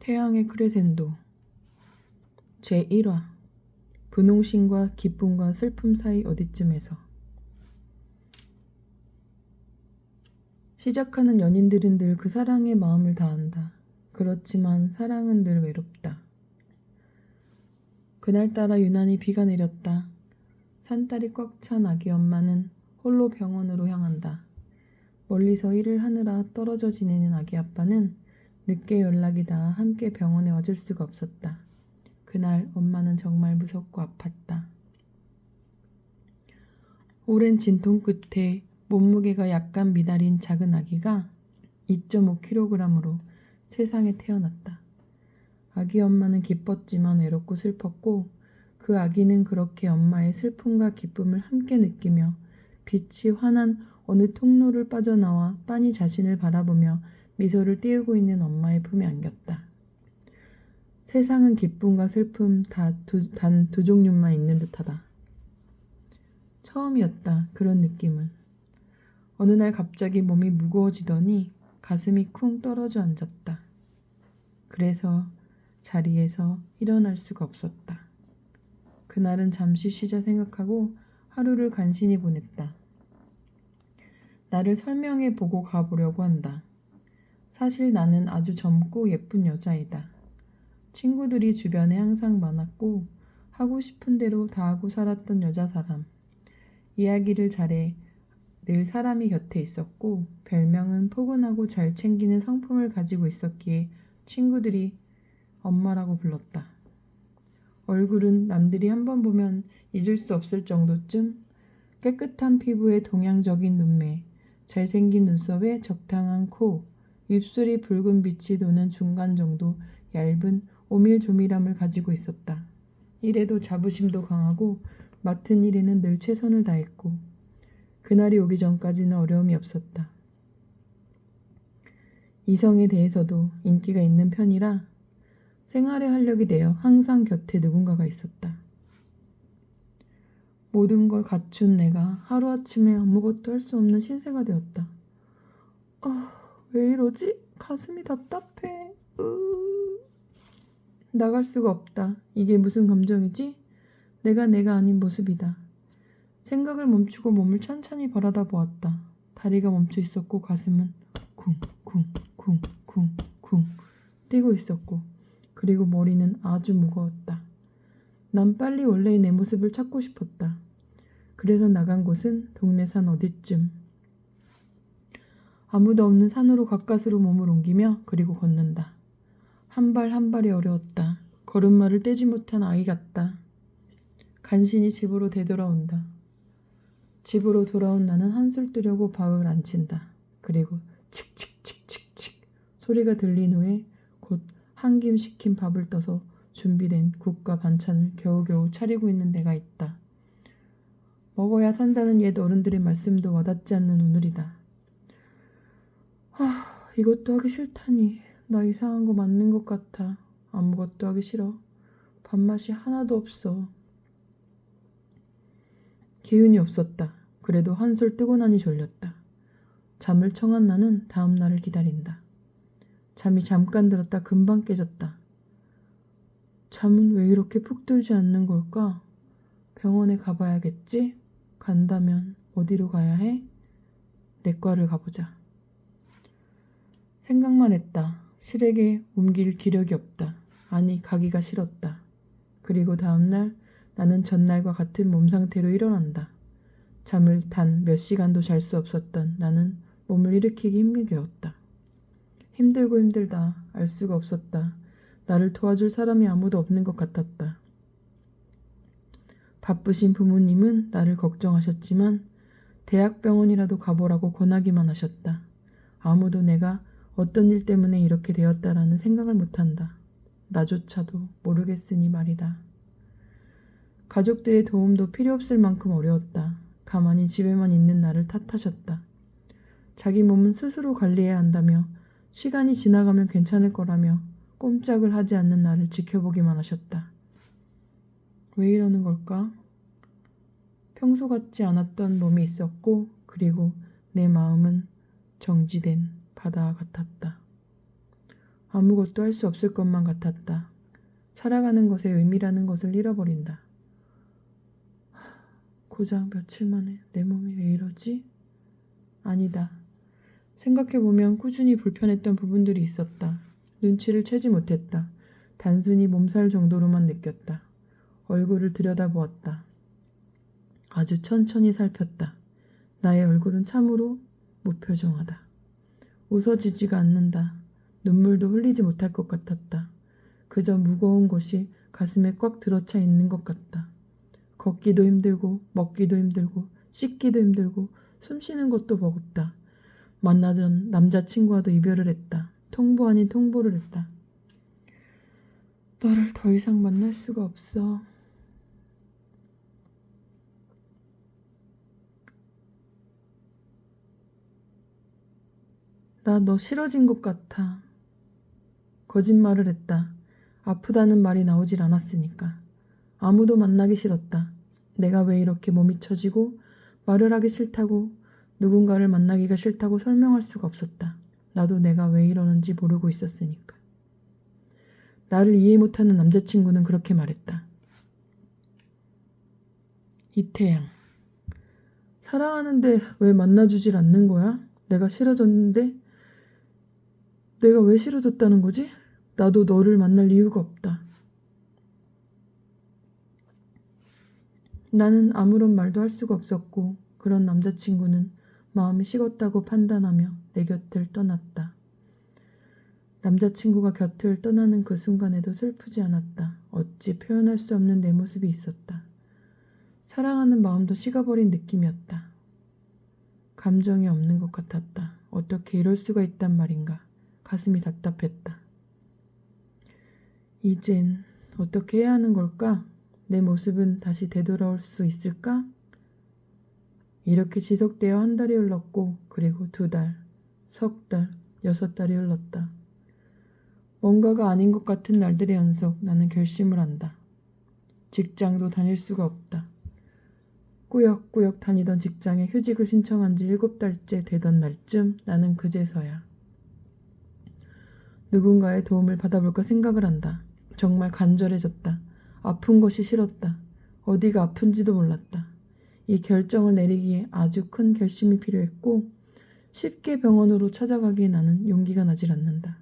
태양의 크레센도 제1화 분홍심과 기쁨과 슬픔 사이 어디쯤에서 시작하는 연인들은 늘 그 사랑의 마음을 다한다. 그렇지만 사랑은 늘 외롭다. 그날따라 유난히 비가 내렸다. 산딸이 꽉 찬 아기 엄마는 홀로 병원으로 향한다. 멀리서 일을 하느라 떨어져 지내는 아기 아빠는 늦게 연락이 닿아 함께 병원에 와줄 수가 없었다. 그날 엄마는 정말 무섭고 아팠다. 오랜 진통 끝에 몸무게가 약간 미달인 작은 아기가 2.5kg으로 세상에 태어났다. 아기 엄마는 기뻤지만 외롭고 슬펐고 그 아기는 그렇게 엄마의 슬픔과 기쁨을 함께 느끼며 빛이 환한 어느 통로를 빠져나와 빤히 자신을 바라보며 미소를 띄우고 있는 엄마의 품에 안겼다. 세상은 기쁨과 슬픔 단두 종류만 있는 듯하다. 처음이었다. 그런 느낌은. 어느 날 갑자기 몸이 무거워지더니 가슴이 쿵 떨어져 앉았다. 그래서 자리에서 일어날 수가 없었다. 그날은 잠시 쉬자 생각하고 하루를 간신히 보냈다. 나를 설명해 보고 가보려고 한다. 사실 나는 아주 젊고 예쁜 여자이다. 친구들이 주변에 항상 많았고 하고 싶은 대로 다 하고 살았던 여자 사람. 이야기를 잘해 늘 사람이 곁에 있었고 별명은 포근하고 잘 챙기는 성품을 가지고 있었기에 친구들이 엄마라고 불렀다. 얼굴은 남들이 한 번 보면 잊을 수 없을 정도쯤 깨끗한 피부에 동양적인 눈매, 잘생긴 눈썹에 적당한 코, 입술이 붉은 빛이 도는 중간 정도 얇은 오밀조밀함을 가지고 있었다. 일에도 자부심도 강하고 맡은 일에는 늘 최선을 다했고 그날이 오기 전까지는 어려움이 없었다. 이성에 대해서도 인기가 있는 편이라 생활의 활력이 되어 항상 곁에 누군가가 있었다. 모든 걸 갖춘 내가 하루아침에 아무것도 할 수 없는 신세가 되었다. 아, 왜 이러지? 가슴이 답답해. 으... 나갈 수가 없다. 이게 무슨 감정이지? 내가 내가 아닌 모습이다. 생각을 멈추고 몸을 찬찬히 바라다 보았다. 다리가 멈춰 있었고 가슴은 쿵쿵쿵쿵쿵 뛰고 있었고 그리고 머리는 아주 무거웠다. 난 빨리 원래의 내 모습을 찾고 싶었다. 그래서 나간 곳은 동네 산 어디쯤. 아무도 없는 산으로 가까스로 몸을 옮기며 그리고 걷는다. 한발한 발이 어려웠다. 걸음마를 떼지 못한 아이 같다. 간신히 집으로 되돌아온다. 집으로 돌아온 나는 한술 뜨려고 밥을 안 친다. 그리고 칙칙칙칙칙 소리가 들린 후에 곧 한 김 식힌 밥을 떠서 준비된 국과 반찬을 겨우겨우 차리고 있는 데가 있다. 먹어야 산다는 옛 어른들의 말씀도 와닿지 않는 오늘이다. 하, 이것도 하기 싫다니. 나 이상한 거 맞는 것 같아. 아무것도 하기 싫어. 밥맛이 하나도 없어. 기운이 없었다. 그래도 한술 뜨고 나니 졸렸다. 잠을 청한 나는 다음 날을 기다린다. 잠이 잠깐 들었다 금방 깨졌다. 잠은 왜 이렇게 푹 들지 않는 걸까? 병원에 가봐야겠지? 간다면 어디로 가야 해? 내과를 가보자. 생각만 했다. 실에게 옮길 기력이 없다. 아니, 가기가 싫었다. 그리고 다음날 나는 전날과 같은 몸 상태로 일어난다. 잠을 단 몇 시간도 잘 수 없었던 나는 몸을 일으키기 힘들게 였다. 힘들고 힘들다. 알 수가 없었다. 나를 도와줄 사람이 아무도 없는 것 같았다. 바쁘신 부모님은 나를 걱정하셨지만 대학병원이라도 가보라고 권하기만 하셨다. 아무도 내가 어떤 일 때문에 이렇게 되었다라는 생각을 못한다. 나조차도 모르겠으니 말이다. 가족들의 도움도 필요 없을 만큼 어려웠다. 가만히 집에만 있는 나를 탓하셨다. 자기 몸은 스스로 관리해야 한다며 시간이 지나가면 괜찮을 거라며 꼼짝을 하지 않는 나를 지켜보기만 하셨다. 왜 이러는 걸까? 평소 같지 않았던 몸이 있었고, 그리고 내 마음은 정지된 바다 같았다. 아무것도 할 수 없을 것만 같았다. 살아가는 것의 의미라는 것을 잃어버린다. 하, 고작 며칠 만에 내 몸이 왜 이러지? 아니다. 생각해보면 꾸준히 불편했던 부분들이 있었다. 눈치를 채지 못했다. 단순히 몸살 정도로만 느꼈다. 얼굴을 들여다보았다. 아주 천천히 살폈다. 나의 얼굴은 참으로 무표정하다. 웃어지지가 않는다. 눈물도 흘리지 못할 것 같았다. 그저 무거운 것이 가슴에 꽉 들어차 있는 것 같다. 걷기도 힘들고, 먹기도 힘들고, 씻기도 힘들고, 숨 쉬는 것도 버겁다. 만나던 남자친구와도 이별을 했다. 통보 아닌 통보를 했다. 너를 더 이상 만날 수가 없어. 나 너 싫어진 것 같아. 거짓말을 했다. 아프다는 말이 나오질 않았으니까. 아무도 만나기 싫었다. 내가 왜 이렇게 몸이 처지고 말을 하기 싫다고 누군가를 만나기가 싫다고 설명할 수가 없었다. 나도 내가 왜 이러는지 모르고 있었으니까. 나를 이해 못하는 남자친구는 그렇게 말했다. 이태양. 사랑하는데 왜 만나주질 않는 거야? 내가 싫어졌는데? 내가 왜 싫어졌다는 거지? 나도 너를 만날 이유가 없다. 나는 아무런 말도 할 수가 없었고, 그런 남자친구는 마음이 식었다고 판단하며 내 곁을 떠났다. 남자친구가 곁을 떠나는 그 순간에도 슬프지 않았다. 어찌 표현할 수 없는 내 모습이 있었다. 사랑하는 마음도 식어버린 느낌이었다. 감정이 없는 것 같았다. 어떻게 이럴 수가 있단 말인가. 가슴이 답답했다. 이젠 어떻게 해야 하는 걸까? 내 모습은 다시 되돌아올 수 있을까? 이렇게 지속되어 한 달이 흘렀고, 그리고 두 달, 석 달, 여섯 달이 흘렀다. 뭔가가 아닌 것 같은 날들의 연속 나는 결심을 한다. 직장도 다닐 수가 없다. 꾸역꾸역 다니던 직장에 휴직을 신청한 지 일곱 달째 되던 날쯤 나는 그제서야 누군가의 도움을 받아볼까 생각을 한다. 정말 간절해졌다. 아픈 것이 싫었다. 어디가 아픈지도 몰랐다. 이 결정을 내리기에 아주 큰 결심이 필요했고 쉽게 병원으로 찾아가기에 나는 용기가 나질 않는다.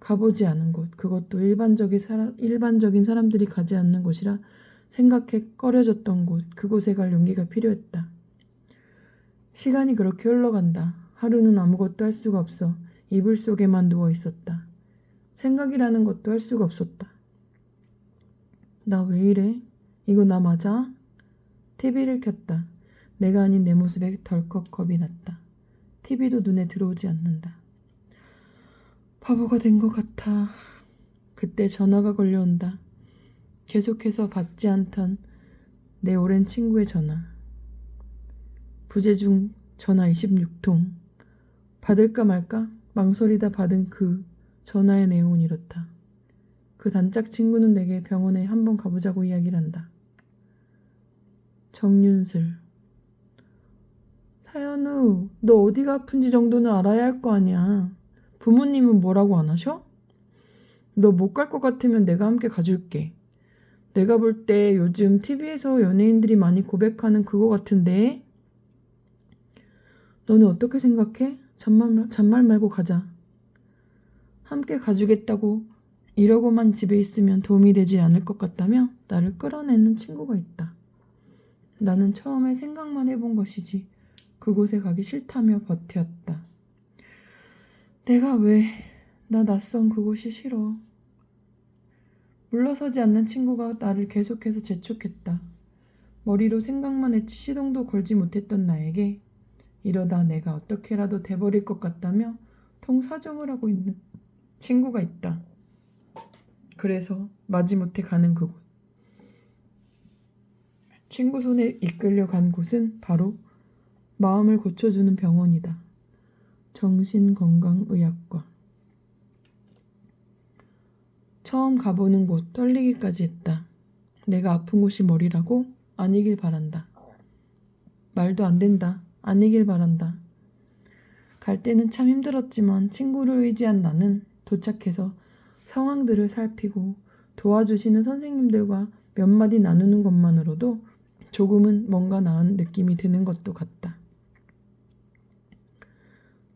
가보지 않은 곳, 그것도 일반적인, 사람, 일반적인 사람들이 가지 않는 곳이라 생각해 꺼려졌던 곳, 그곳에 갈 용기가 필요했다. 시간이 그렇게 흘러간다. 하루는 아무것도 할 수가 없어 이불 속에만 누워 있었다. 생각이라는 것도 할 수가 없었다. 나 왜 이래? 이거 나 맞아? TV를 켰다. 내가 아닌 내 모습에 덜컥 겁이 났다. TV도 눈에 들어오지 않는다. 바보가 된 것 같아. 그때 전화가 걸려온다. 계속해서 받지 않던 내 오랜 친구의 전화. 부재중 전화 26통. 받을까 말까 망설이다 받은 그 전화의 내용은 이렇다. 그 단짝 친구는 내게 병원에 한번 가보자고 이야기를 한다. 정윤슬. 사연우, 너 어디가 아픈지 정도는 알아야 할 거 아니야. 부모님은 뭐라고 안 하셔? 너 못 갈 것 같으면 내가 함께 가줄게. 내가 볼 때 요즘 TV에서 연예인들이 많이 고백하는 그거 같은데? 너는 어떻게 생각해? 잔말, 잔말 말고 가자. 함께 가주겠다고 이러고만 집에 있으면 도움이 되지 않을 것 같다며 나를 끌어내는 친구가 있다. 나는 처음에 생각만 해본 것이지 그곳에 가기 싫다며 버텼다. 내가 왜 나 낯선 그곳이 싫어. 물러서지 않는 친구가 나를 계속해서 재촉했다. 머리로 생각만 했지 시동도 걸지 못했던 나에게 이러다 내가 어떻게라도 돼버릴 것 같다며 통사정을 하고 있는 친구가 있다. 그래서 마지못해 가는 그곳. 친구 손에 이끌려 간 곳은 바로 마음을 고쳐주는 병원이다. 정신건강의학과. 처음 가보는 곳 떨리기까지 했다. 내가 아픈 곳이 머리라고? 아니길 바란다. 말도 안 된다. 아니길 바란다. 갈 때는 참 힘들었지만 친구를 의지한 나는 도착해서 상황들을 살피고 도와주시는 선생님들과 몇 마디 나누는 것만으로도 조금은 뭔가 나은 느낌이 드는 것도 같다.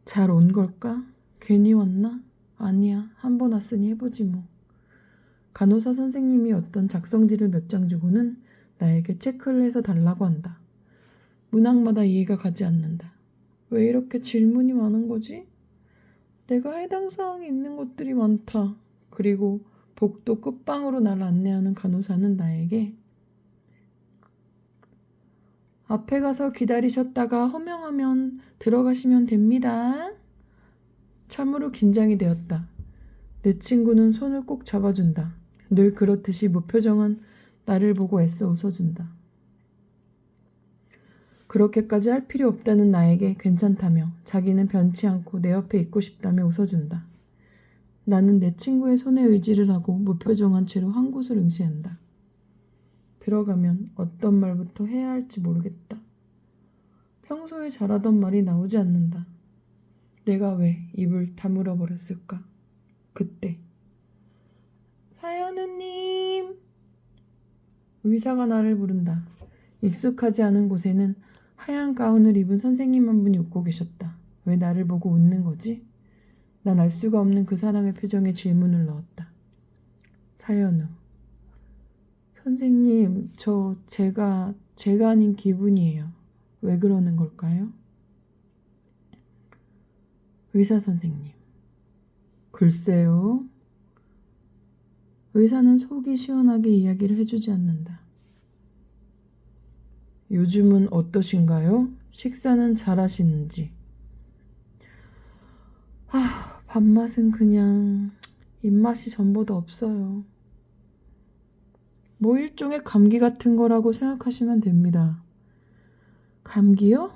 잘 온 걸까? 괜히 왔나? 아니야. 한 번 왔으니 해보지 뭐. 간호사 선생님이 어떤 작성지를 몇 장 주고는 나에게 체크를 해서 달라고 한다. 문항마다 이해가 가지 않는다. 왜 이렇게 질문이 많은 거지? 내가 해당 사항이 있는 것들이 많다. 그리고 복도 끝방으로 나를 안내하는 간호사는 나에게 앞에 가서 기다리셨다가 허명하면 들어가시면 됩니다. 참으로 긴장이 되었다. 내 친구는 손을 꼭 잡아준다. 늘 그렇듯이 무표정한 나를 보고 애써 웃어준다. 그렇게까지 할 필요 없다는 나에게 괜찮다며 자기는 변치 않고 내 옆에 있고 싶다며 웃어준다. 나는 내 친구의 손에 의지를 하고 무표정한 채로 한 곳을 응시한다. 들어가면 어떤 말부터 해야 할지 모르겠다. 평소에 잘하던 말이 나오지 않는다. 내가 왜 입을 다물어 버렸을까? 그때 사연우님 의사가 나를 부른다. 익숙하지 않은 곳에는 하얀 가운을 입은 선생님 한 분이 웃고 계셨다. 왜 나를 보고 웃는 거지? 난 알 수가 없는 그 사람의 표정에 질문을 넣었다. 사연우. 선생님, 저 제가 제가 아닌 기분이에요. 왜 그러는 걸까요? 의사 선생님. 글쎄요. 의사는 속이 시원하게 이야기를 해주지 않는다. 요즘은 어떠신가요? 식사는 잘 하시는지. 아, 밥맛은 그냥 입맛이 전보다 없어요. 뭐 일종의 감기 같은 거라고 생각하시면 됩니다. 감기요?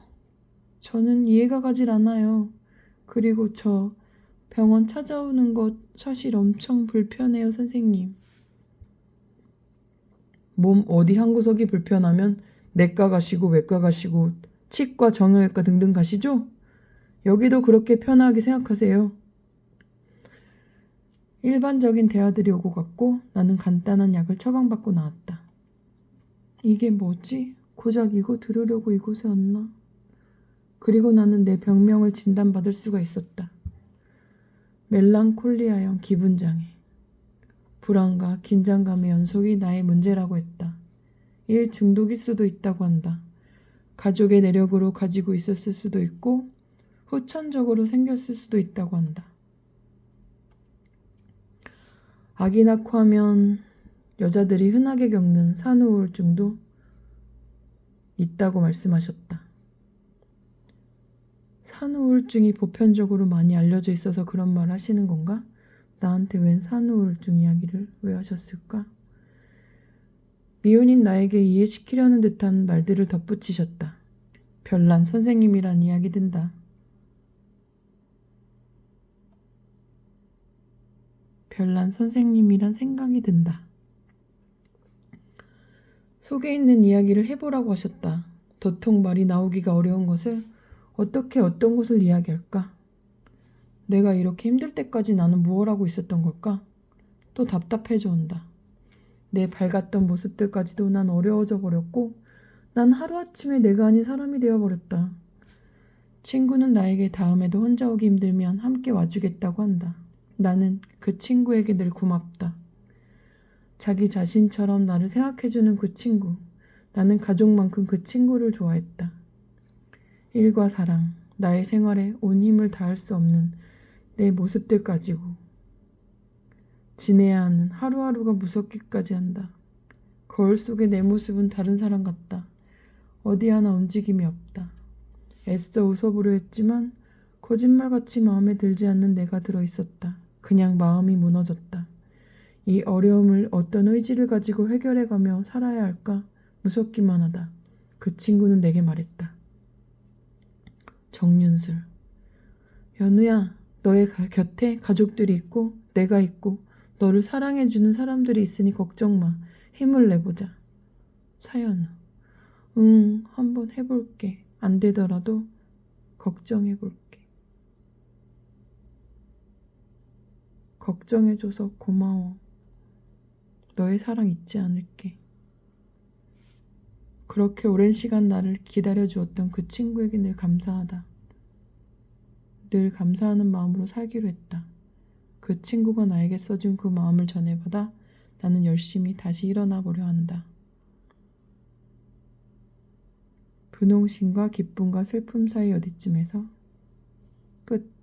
저는 이해가 가질 않아요. 그리고 저 병원 찾아오는 것 사실 엄청 불편해요, 선생님. 몸 어디 한 구석이 불편하면 내과 가시고 외과 가시고 치과 정형외과 등등 가시죠? 여기도 그렇게 편하게 생각하세요. 일반적인 대화들이 오고 갔고 나는 간단한 약을 처방받고 나왔다. 이게 뭐지? 고작 이거 들으려고 이곳에 왔나? 그리고 나는 내 병명을 진단받을 수가 있었다. 멜랑콜리아형 기분장애. 불안과 긴장감의 연속이 나의 문제라고 했다. 일 중독일 수도 있다고 한다. 가족의 내력으로 가지고 있었을 수도 있고 후천적으로 생겼을 수도 있다고 한다. 아기 낳고 하면 여자들이 흔하게 겪는 산후우울증도 있다고 말씀하셨다. 산후우울증이 보편적으로 많이 알려져 있어서 그런 말 하시는 건가? 나한테 웬 산후우울증 이야기를 왜 하셨을까? 미혼인 나에게 이해시키려는 듯한 말들을 덧붙이셨다. 별난 선생님이란 이야기 든다. 별난 선생님이란 생각이 든다. 속에 있는 이야기를 해보라고 하셨다. 도통 말이 나오기가 어려운 것을 어떻게 어떤 곳을 이야기할까? 내가 이렇게 힘들 때까지 나는 무엇 하고 있었던 걸까? 또 답답해져 온다. 내 밝았던 모습들까지도 난 어려워져 버렸고, 난 하루아침에 내가 아닌 사람이 되어버렸다. 친구는 나에게 다음에도 혼자 오기 힘들면 함께 와주겠다고 한다. 나는 그 친구에게 늘 고맙다. 자기 자신처럼 나를 생각해주는 그 친구. 나는 가족만큼 그 친구를 좋아했다. 일과 사랑, 나의 생활에 온 힘을 다할 수 없는 내 모습들 가지고 지내야 하는 하루하루가 무섭기까지 한다. 거울 속의 내 모습은 다른 사람 같다. 어디 하나 움직임이 없다. 애써 웃어보려 했지만 거짓말같이 마음에 들지 않는 내가 들어 있었다. 그냥 마음이 무너졌다. 이 어려움을 어떤 의지를 가지고 해결해가며 살아야 할까 무섭기만 하다. 그 친구는 내게 말했다. 정윤술. 연우야, 너의 가- 곁에 가족들이 있고 내가 있고 너를 사랑해주는 사람들이 있으니 걱정 마. 힘을 내보자. 사연우. 응, 한번 해볼게. 안 되더라도 걱정해볼게. 걱정해줘서 고마워. 너의 사랑 잊지 않을게. 그렇게 오랜 시간 나를 기다려주었던 그 친구에게 늘 감사하다. 늘 감사하는 마음으로 살기로 했다. 그 친구가 나에게 써준 그 마음을 전해받아 나는 열심히 다시 일어나 보려 한다. 분홍심과 기쁨과 슬픔 사이 어디쯤에서 끝.